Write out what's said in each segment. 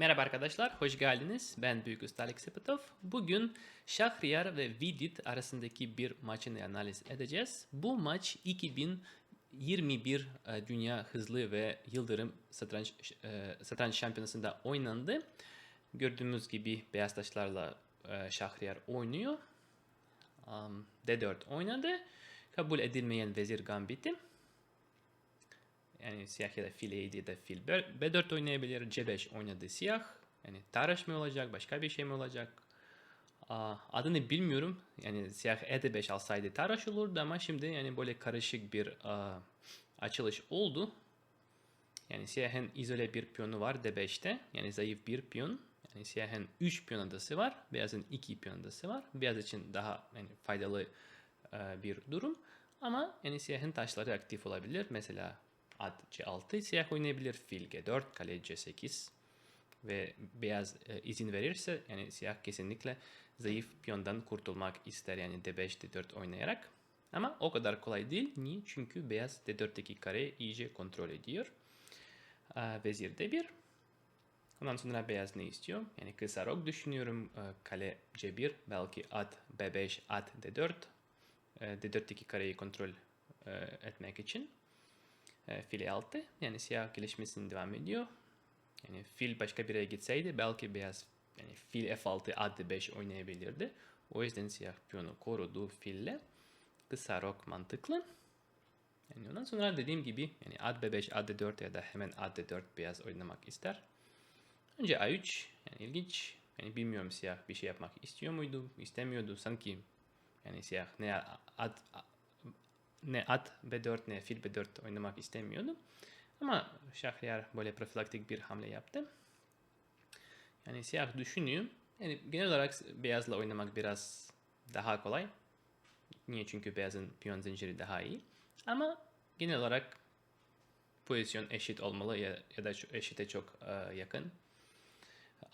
Merhaba arkadaşlar, hoş geldiniz. Ben Büyük Usta Alex Sepetov. Bugün Şahriyar ve Vidit arasındaki bir maçını analiz edeceğiz. Bu maç 2021 e, Dünya Hızlı ve Yıldırım Satranç, e, Satranç Şampiyonası'nda oynandı. Gördüğümüz gibi beyaz taşlarla e, Şahriyar oynuyor. Um, D4 oynadı. Kabul edilmeyen vezir gambiti. Yani siyah ya da fil E7 ya da fil B4 oynayabilir. C5 oynadı siyah. Yani taraş mı olacak, başka bir şey mi olacak? Adını bilmiyorum. Yani siyah E5 alsaydı taraş olurdu ama şimdi yani böyle karışık bir açılış oldu. Yani siyahın izole bir piyonu var D5'te. Yani zayıf bir piyon. Yani siyahın 3 piyon adası var. Beyazın 2 piyon adası var. Beyaz için daha yani faydalı bir durum. Ama yani siyahın taşları aktif olabilir. Mesela at C6 siyah oynayabilir. Fil G4, kale C8 ve beyaz e, izin verirse yani siyah kesinlikle zayıf piyondan kurtulmak ister yani D5, D4 oynayarak. Ama o kadar kolay değil. Niye? Çünkü beyaz D4'teki kareyi iyice kontrol ediyor. E, vezir D1. Ondan sonra beyaz ne istiyor? Yani kısa rok düşünüyorum. E, kale C1, belki at B5, at D4. E, D4'teki kareyi kontrol e, etmek için e, fil E6 yani siyah gelişmesini devam ediyor. Yani fil başka bir yere gitseydi belki beyaz yani fil F6 at D5 oynayabilirdi. O yüzden siyah piyonu korudu fille. Kısa rok mantıklı. Yani ondan sonra dediğim gibi yani at B5 at D4 ya da hemen at D4 beyaz oynamak ister. Önce A3 yani ilginç. Yani bilmiyorum siyah bir şey yapmak istiyor muydu, istemiyordu. Sanki yani siyah ne at ne at B4 ne fil B4 oynamak istemiyordu. Ama Şahriyar böyle profilaktik bir hamle yaptı. Yani siyah düşünüyor. Yani genel olarak beyazla oynamak biraz daha kolay. Niye? Çünkü beyazın piyon zinciri daha iyi. Ama genel olarak pozisyon eşit olmalı ya, ya da eşite çok uh, yakın.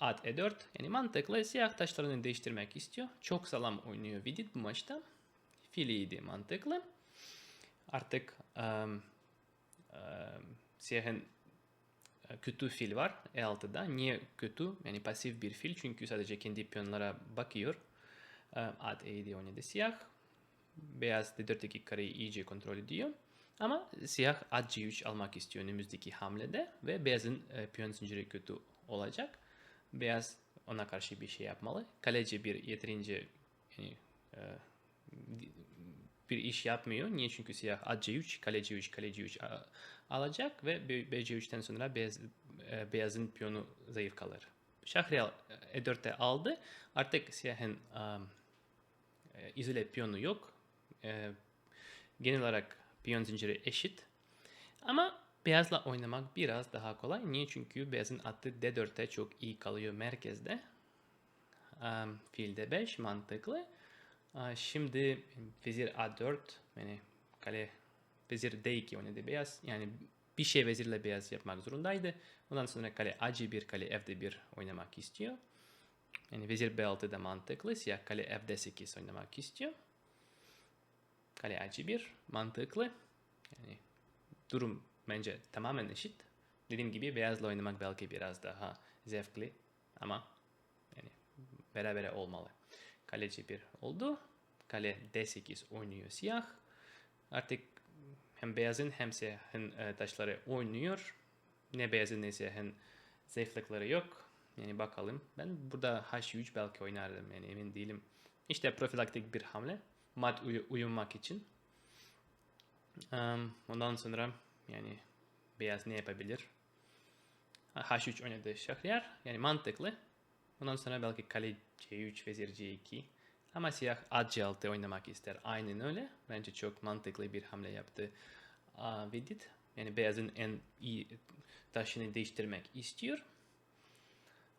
At E4 yani mantıklı siyah taşlarını değiştirmek istiyor. Çok sağlam oynuyor Vidit bu maçta. Fil iyiydi mantıklı. Artık um, um, siyahın kötü fil var E6'da. Niye kötü? Yani pasif bir fil çünkü sadece kendi piyonlara bakıyor. Um, at E7 oynadı siyah. Beyaz D4'teki kareyi iyice kontrol ediyor. Ama siyah at C3 almak istiyor önümüzdeki hamlede ve beyazın e, piyon zinciri kötü olacak. Beyaz ona karşı bir şey yapmalı. Kaleci bir yeterince yani, e, bir iş yapmıyor. Niye? Çünkü siyah at C3, kale C3, kale C3 alacak ve B C3'ten sonra beyaz, e, beyazın piyonu zayıf kalır. Şahriyar E4'te aldı. Artık siyahın um, e, izole piyonu yok. E, genel olarak piyon zinciri eşit. Ama beyazla oynamak biraz daha kolay. Niye? Çünkü beyazın attığı D4'te çok iyi kalıyor merkezde. Um, fil D5 mantıklı. Şimdi vezir A4 yani kale vezir D2 oynadı beyaz. Yani bir şey vezirle beyaz yapmak zorundaydı. Ondan sonra kale AC1, kale F'de1 oynamak istiyor. Yani vezir B6 da mantıklı. Siyah kale F'de8 oynamak istiyor. Kale AC1 mantıklı. Yani durum bence tamamen eşit. Dediğim gibi beyazla oynamak belki biraz daha zevkli ama yani beraber olmalı. Kale C1 oldu. Kale D8 oynuyor siyah. Artık hem beyazın hem siyahın e, taşları oynuyor. Ne beyazın ne siyahın zayıflıkları yok. Yani bakalım. Ben burada H3 belki oynardım yani emin değilim. İşte profilaktik bir hamle. Mat uy uyumak için. Um, ondan sonra yani beyaz ne yapabilir? H3 oynadı Şahriyar. Yani mantıklı. Ondan sonra belki kale C3, vezir C2. Ama siyah at C6 oynamak ister. Aynen öyle. Bence çok mantıklı bir hamle yaptı uh, Vidit. Yani beyazın en iyi taşını değiştirmek istiyor.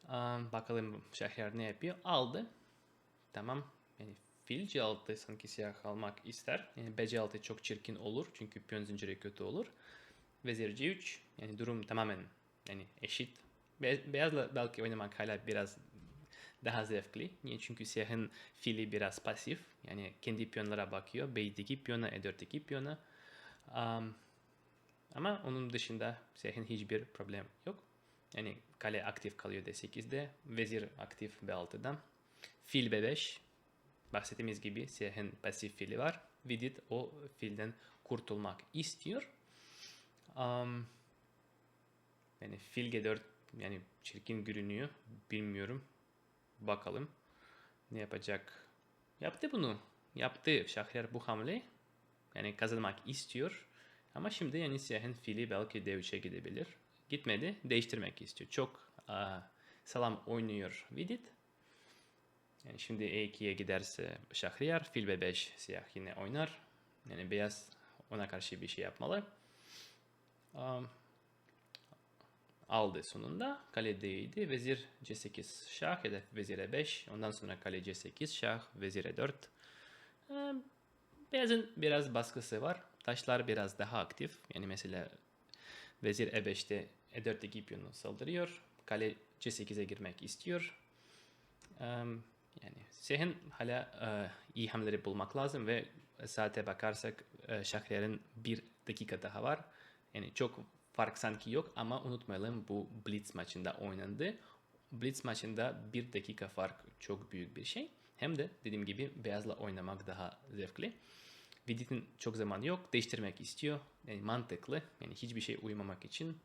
Uh, bakalım Şahriyar ne yapıyor? Aldı. Tamam. Yani fil C6 sanki siyah almak ister. Yani B C6 çok çirkin olur. Çünkü piyon zinciri kötü olur. Vezir C3. Yani durum tamamen yani eşit beyazla belki oynamak hala biraz daha zevkli. Niye? Çünkü siyahın fili biraz pasif. Yani kendi piyonlara bakıyor. B2 piyona, E4'teki piyona. Um, ama onun dışında siyahın hiçbir problem yok. Yani kale aktif kalıyor D8'de. Vezir aktif B6'da. Fil B5. Bahsettiğimiz gibi siyahın pasif fili var. Vidit o filden kurtulmak istiyor. Um, yani fil G4 yani çirkin görünüyor. Bilmiyorum. Bakalım ne yapacak. Yaptı bunu. Yaptı Şahrer bu hamle. Yani kazanmak istiyor. Ama şimdi yani siyahın fili belki D3'e gidebilir. Gitmedi. Değiştirmek istiyor. Çok aa, salam oynuyor Vidit. Yani şimdi E2'ye giderse Şahriyar, fil B5 siyah yine oynar. Yani beyaz ona karşı bir şey yapmalı. Um, aldı sonunda. Kale D7, vezir C8 şah, hedef vezir E5. Ondan sonra kale C8 şah, vezir E4. Um, beyazın biraz baskısı var. Taşlar biraz daha aktif. Yani mesela vezir E5'te E4'teki piyonu saldırıyor. Kale C8'e girmek istiyor. Um, yani siyahın hala e, iyi hamleleri bulmak lazım ve saate bakarsak e, Şahriyar'ın bir dakika daha var. Yani çok fark sanki yok ama unutmayalım bu Blitz maçında oynandı. Blitz maçında bir dakika fark çok büyük bir şey. Hem de dediğim gibi beyazla oynamak daha zevkli. Vidit'in çok zamanı yok. Değiştirmek istiyor. Yani mantıklı. Yani hiçbir şey uymamak için.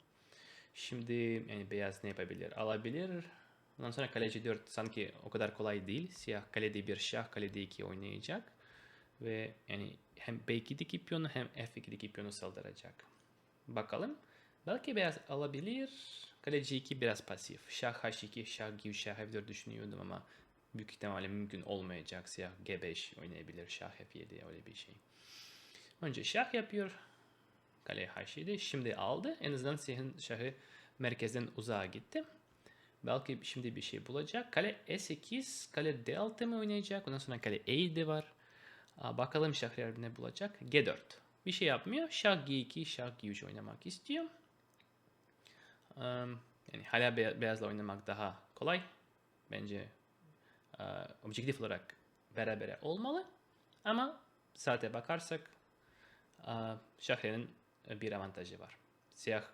Şimdi yani beyaz ne yapabilir? Alabilir. Ondan sonra kaleci 4 sanki o kadar kolay değil. Siyah kalede bir şah, kalede 2 oynayacak. Ve yani hem B2'deki piyonu hem F2'deki piyonu saldıracak. Bakalım. Belki beyaz alabilir. Kaleci 2 biraz pasif. Şah H2, şah G3, şah F4 düşünüyordum ama büyük ihtimalle mümkün olmayacak. Siyah G5 oynayabilir. Şah F7 öyle bir şey. Önce şah yapıyor. Kale H7. Şimdi aldı. En azından siyahın şahı merkezden uzağa gitti. Belki şimdi bir şey bulacak. Kale E8, kale D6 mı oynayacak? Ondan sonra kale E7 var. Bakalım Şahriyer ne bulacak? G4. Bir şey yapmıyor. Şah G2, Şah G3 oynamak istiyor. Yani hala be beyazla oynamak daha kolay. Bence objektif olarak beraber olmalı. Ama saate bakarsak Şahriyer'in bir avantajı var. Siyah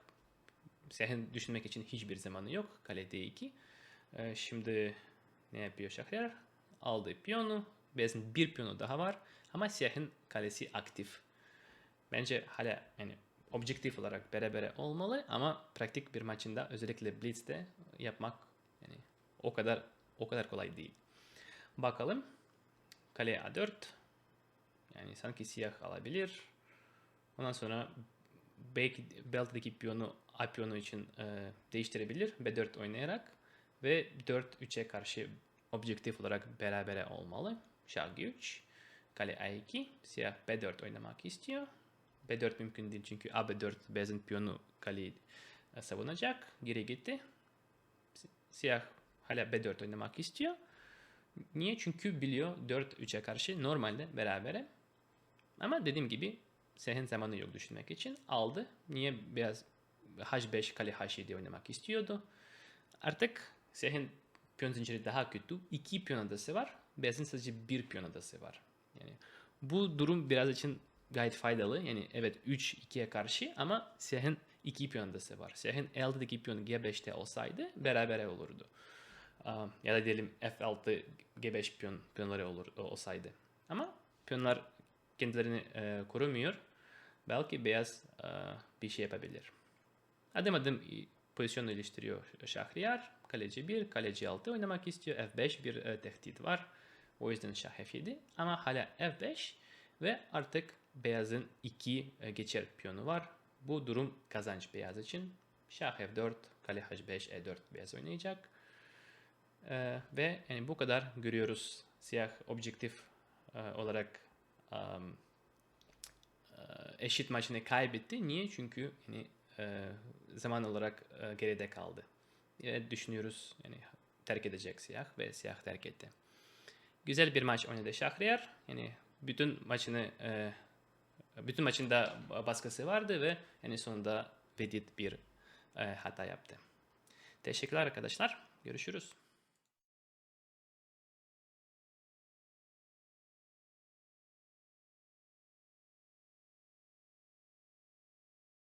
Siyahın düşünmek için hiçbir zamanı yok. Kale D2. Ee, şimdi ne yapıyor Şahriyer? Aldı piyonu. Beyazın bir piyonu daha var. Ama siyahın kalesi aktif. Bence hala yani objektif olarak beraber olmalı ama pratik bir maçında özellikle Blitz'te yapmak yani o kadar o kadar kolay değil. Bakalım. Kale A4. Yani sanki siyah alabilir. Ondan sonra belki belt'deki piyonu A piyonu için e, değiştirebilir B4 oynayarak ve 4-3'e karşı objektif olarak beraber olmalı. Şah G3, kale A2, siyah B4 oynamak istiyor. B4 mümkün değil çünkü A B4 beyazın piyonu kaleyi e, savunacak. Geri gitti. Siyah hala B4 oynamak istiyor. Niye? Çünkü biliyor 4-3'e karşı normalde beraber. Ama dediğim gibi senin zamanı yok düşünmek için aldı. Niye beyaz H5 kale H7 oynamak istiyordu. Artık senin piyon zinciri daha kötü. İki piyon adası var. Beyazın sadece bir piyon adası var. Yani bu durum biraz için gayet faydalı. Yani evet 3-2'ye karşı ama siyahın 2 piyon adası var. Siyahın L6'daki piyon G5'te olsaydı beraber olurdu. Ya da diyelim F6 G5 piyon, piyonları olur, olsaydı. Ama piyonlar kendilerini e, korumuyor. Belki beyaz e, bir şey yapabilir. Adım adım pozisyonu iliştiriyor Şahriyar. Kaleci 1, kaleci 6 oynamak istiyor. F5 bir e, tehdit var. O yüzden şah F7 ama hala F5 ve artık beyazın 2 e, geçer piyonu var. Bu durum kazanç beyaz için. Şah F4, kale H5, E4 beyaz oynayacak. E, ve yani bu kadar görüyoruz. Siyah objektif e, olarak um, eşit maçını kaybetti. Niye? Çünkü yani e, zaman olarak e, geride kaldı. E, düşünüyoruz yani terk edecek siyah ve siyah terk etti. Güzel bir maç oynadı Şahriyar. Yani bütün maçını e, bütün maçında baskısı vardı ve yani sonunda Vedit bir e, hata yaptı. Teşekkürler arkadaşlar. Görüşürüz.